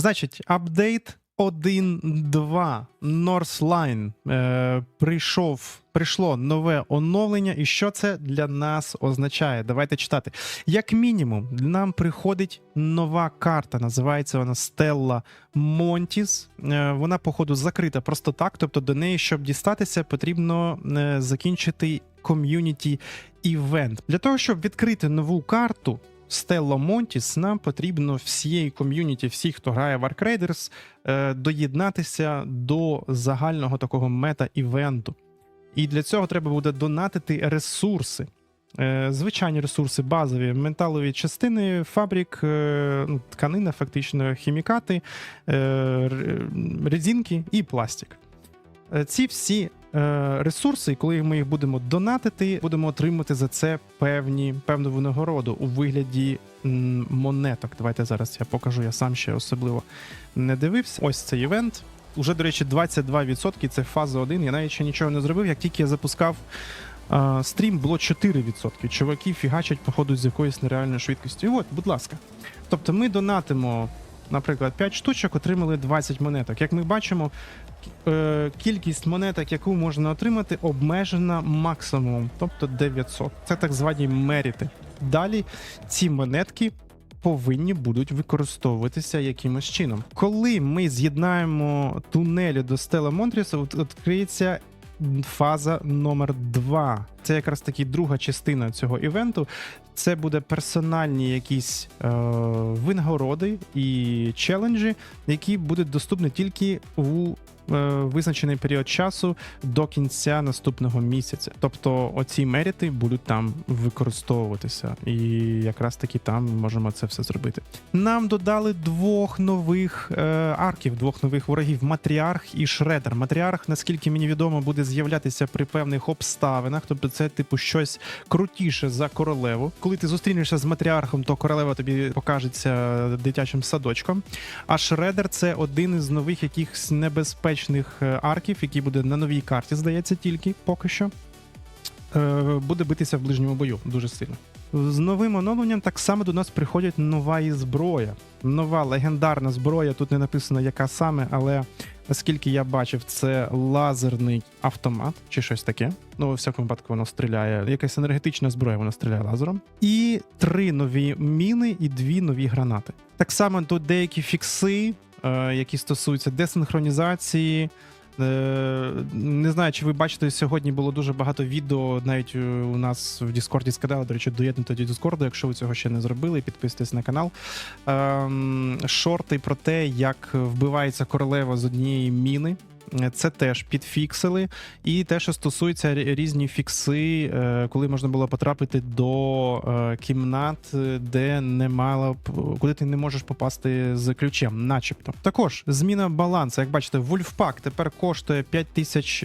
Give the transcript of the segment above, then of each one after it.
Значить, апдейт 1.2 Northline. Е, прийшов, прийшло нове оновлення. І що це для нас означає? Давайте читати. Як мінімум, нам приходить нова карта. Називається вона Stella Montis. Е, вона, походу, закрита просто так. Тобто до неї, щоб дістатися, потрібно е, закінчити ком'юніті івент. Для того, щоб відкрити нову карту. Stella Montis, нам потрібно всієї ком'юніті, всіх, хто грає в Ark Raiders, е, доєднатися до загального такого мета-івенту. І для цього треба буде донатити ресурси. Е, Звичайні ресурси, базові, металові частини, фабрик, е, ну, тканина, фактично, хімікати, резинки і пластик. Ці всі е, ресурси, коли ми їх будемо донатити, будемо отримати за це певні, певну винагороду у вигляді монеток. Давайте зараз я покажу, я сам ще особливо не дивився. Ось цей івент. Уже, до речі, 22%. Це фаза 1. Я навіть ще нічого не зробив. Як тільки я запускав е, стрім, було 4%. Чуваки фігачать, походу, з якоюсь нереальною швидкістю. І от, будь ласка. Тобто ми донатимо, наприклад, 5 штучок, отримали 20 монеток. Як ми бачимо, е, кількість монеток, яку можна отримати, обмежена максимумом, тобто 900. Це так звані меріти. Далі ці монетки. Повинні будуть використовуватися якимось чином. Коли ми з'єднаємо тунелі до Стела Монтріса, відкриється фаза номер 2. Це якраз таки друга частина цього івенту. Це буде персональні якісь е, винагороди і челенджі, які будуть доступні тільки у е, визначений період часу до кінця наступного місяця. Тобто оці меріти будуть там використовуватися, і якраз таки там можемо це все зробити. Нам додали двох нових е, арків, двох нових ворогів: матріарх і шредер. Матріарх, наскільки мені відомо, буде з'являтися при певних обставинах, тобто це типу щось крутіше за королеву. Коли ти зустрінешся з матріархом, то королева тобі покажеться дитячим садочком. А Шредер це один із нових якихось небезпечних е, арків, який буде на новій карті, здається, тільки поки що. Е, Буде битися в ближньому бою дуже сильно. З новим оновленням так само до нас приходить нова і зброя. Нова легендарна зброя. Тут не написано, яка саме, але наскільки я бачив, це лазерний автомат чи щось таке. Ну, у всякому випадку, воно стріляє. Якась енергетична зброя, вона стріляє лазером. І три нові міни і дві нові гранати. Так само тут деякі фікси, е, які стосуються десинхронізації. Не знаю, чи ви бачите, сьогодні було дуже багато відео. Навіть е, у нас в Діскорді сказали, до речі, доєднуйте до Діскорду, якщо ви цього ще не зробили, підписуйтесь на канал. Ем, Шорти про те, як вбивається королева з однієї міни. Це теж підфіксили, і те, що стосується різні фікси, е, коли можна було потрапити до е, кімнат, е, де не мало куди ти не можеш попасти з ключем, начебто. Також зміна балансу. Як бачите, Вульфпак тепер коштує 5 тисяч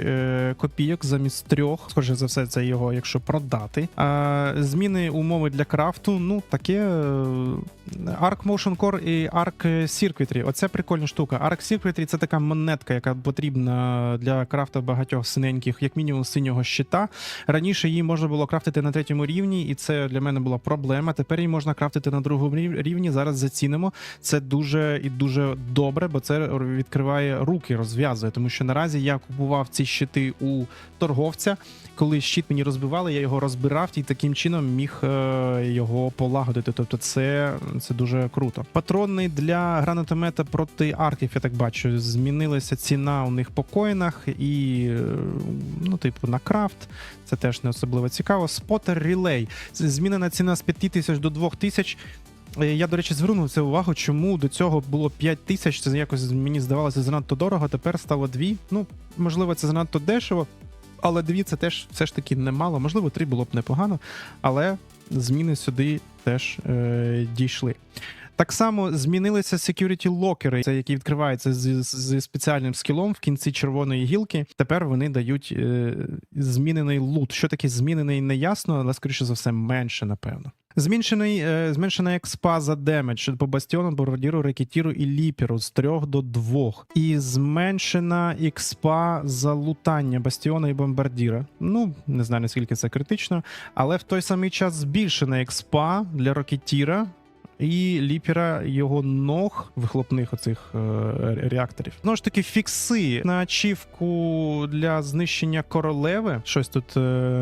копійок замість трьох. Схоже за все, це його, якщо продати. А, зміни умови для крафту. Ну таке Arc Motion Core і Arc Circuitry. Оце прикольна штука. Arc Circuitry — це така монетка, яка потрібна для крафта багатьох синеньких, як мінімум синього щита. Раніше її можна було крафтити на третьому рівні, і це для мене була проблема. Тепер її можна крафтити на другому рівні. Зараз зацінимо. Це дуже і дуже добре, бо це відкриває руки, розв'язує. Тому що наразі я купував ці щити у торговця. Коли щит мені розбивали, я його розбирав і таким чином міг е, його полагодити. Тобто, це, це дуже круто. Патрони для гранатомета проти арків, я так бачу, змінилася ціна у них по коїнах і, е, ну, типу, на крафт. Це теж не особливо цікаво. Спотер релей. Змінена ціна з 5 тисяч до 2 тисяч. Е, Я, до речі, звернув це увагу, чому до цього було 5 тисяч. Це якось мені здавалося занадто дорого. Тепер стало 2. Ну, можливо, це занадто дешево. Але дві це теж все ж таки немало. Можливо, три було б непогано, але зміни сюди теж е, дійшли. Так само змінилися security локери, це які відкриваються з, з спеціальним скілом в кінці червоної гілки. Тепер вони дають е, змінений лут. Що таке змінений, не ясно, але скоріше за все менше, напевно. Зменшений, е, зменшена експа за демедж по бастіону, бородіру, рекетіру і ліперу з 3 до 2. І зменшена експа за лутання бастіона і бомбардіра. Ну, не знаю наскільки це критично, але в той самий час збільшена експа для рокетіра. І ліпера його ног вихлопних оцих е, реакторів. Знову ж таки, фікси на ачівку для знищення королеви. Щось тут е,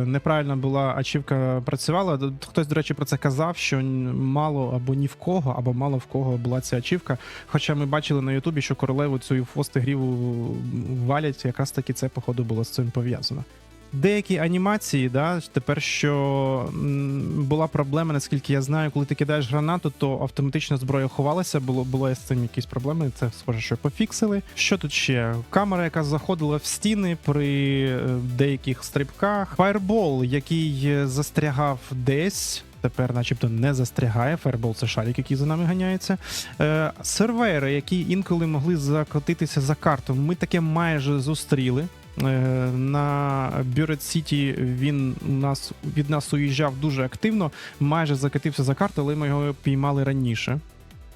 неправильно була ачівка працювала. Хтось, до речі, про це казав, що мало або ні в кого, або мало в кого була ця ачівка. Хоча ми бачили на Ютубі, що королеву цю фостигріву валять, якраз таки це, походу, було з цим пов'язано. Деякі анімації, да, тепер що була проблема, наскільки я знаю, коли ти кидаєш гранату, то автоматично зброя ховалася. Було було з цим якісь проблеми. Це схоже, що пофіксили. Що тут ще? Камера, яка заходила в стіни при е, деяких стрибках. Фаербол, який е, застрягав десь. Тепер, начебто, не застрягає. Фаербол це шарик, який за нами ганяється. Е, сервери, які інколи могли закотитися за карту. Ми таке майже зустріли. Е, На Бюрет Сіті він нас від нас уїжджав дуже активно, майже закатився за карту, але ми його піймали раніше.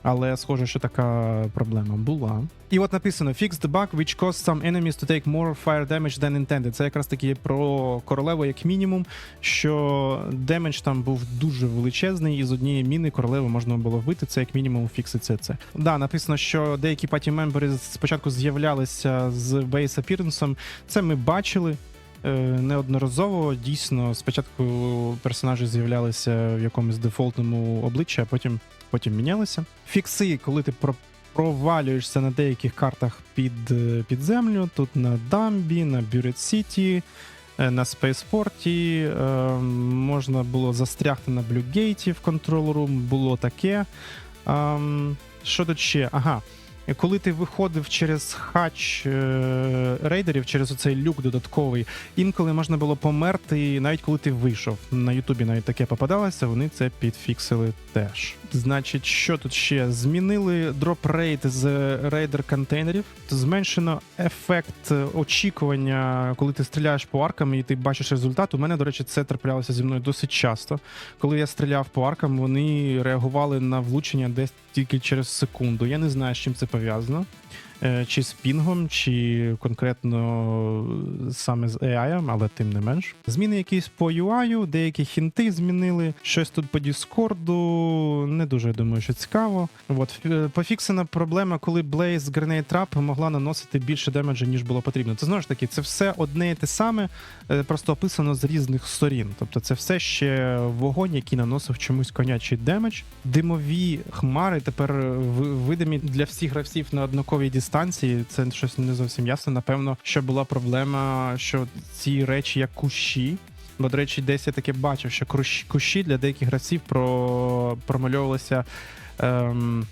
Але схоже, що така проблема була. І от написано: Fix the bug, which caused some enemies to take more fire damage than intended. Це якраз таки про королеву, як мінімум, що демедж там був дуже величезний, і з однієї міни королеву можна було вбити. Це як мінімум фікситься це. Да, написано, що деякі паті мембери спочатку з'являлися з бейс апіренсом. Це ми бачили. е, Неодноразово дійсно спочатку персонажі з'являлися в якомусь дефолтному обличчі, а потім, потім мінялися. Фікси, коли ти про провалюєшся на деяких картах під, е, під землю, тут на Дамбі, на Бюрет Сіті, е, на Спейспорті, е, можна було застрягти на Блюгейті в контрол-рум, було таке. Е, Що тут ще? Ага. Коли ти виходив через хач е, рейдерів, через оцей люк додатковий, інколи можна було померти, навіть коли ти вийшов. На Ютубі навіть таке попадалося, вони це підфіксили теж. Значить, що тут ще? Змінили дроп рейт з рейдер контейнерів, зменшено ефект очікування, коли ти стріляєш по аркам і ти бачиш результат. У мене, до речі, це траплялося зі мною досить часто. Коли я стріляв по аркам, вони реагували на влучення десь тільки через секунду. Я не знаю, з чим це пов'язано. Е, Чи з пінгом, чи конкретно саме з AI, але тим не менш. Зміни якісь по UI, деякі хінти змінили. Щось тут по Діскорду. Не дуже думаю, що цікаво. От е, пофіксена проблема, коли Blaze Grenade Trap могла наносити більше демеджа, ніж було потрібно. Це знову ж таки, це все одне і те саме, е, просто описано з різних сторін. Тобто, це все ще вогонь, який наносив чомусь конячий демедж. Димові хмари тепер видимі для всіх гравців на однаковій дистанції. Це щось не зовсім ясно. Напевно, що була проблема, що ці речі, як кущі. Бо, до речі, десь я таке бачив, що кущі для деяких гравців про... промальовувалися ем,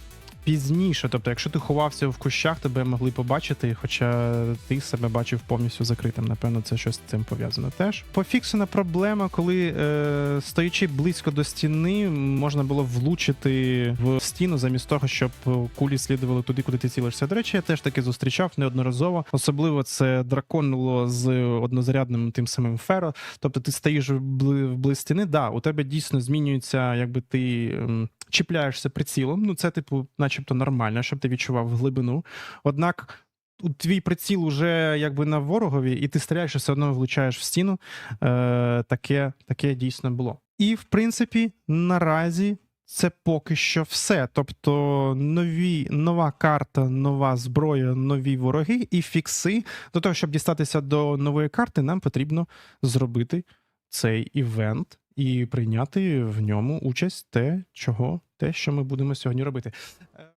пізніше. Тобто, якщо ти ховався в кущах, тебе могли побачити, хоча ти себе бачив повністю закритим. Напевно, це щось з цим пов'язано теж. Пофіксена проблема, коли е, стоячи близько до стіни, можна було влучити в стіну замість того, щоб кулі слідували туди, куди ти цілишся. До речі, я теж таки зустрічав неодноразово. Особливо це драконило з однозарядним тим самим феро. Тобто ти стоїш вбли- вблизь стіни, да, у тебе дійсно змінюється, якби ти ем, чіпляєшся прицілом. Ну, це, типу, начебто нормально, щоб ти відчував глибину. Однак. Твій приціл уже якби на ворогові, і ти стріляєш і все одно влучаєш в стіну. Е, таке, таке дійсно було. І в принципі, наразі це поки що все. Тобто нові, нова карта, нова зброя, нові вороги і фікси. До того, щоб дістатися до нової карти, нам потрібно зробити цей івент і прийняти в ньому участь те, чого, те, що ми будемо сьогодні робити.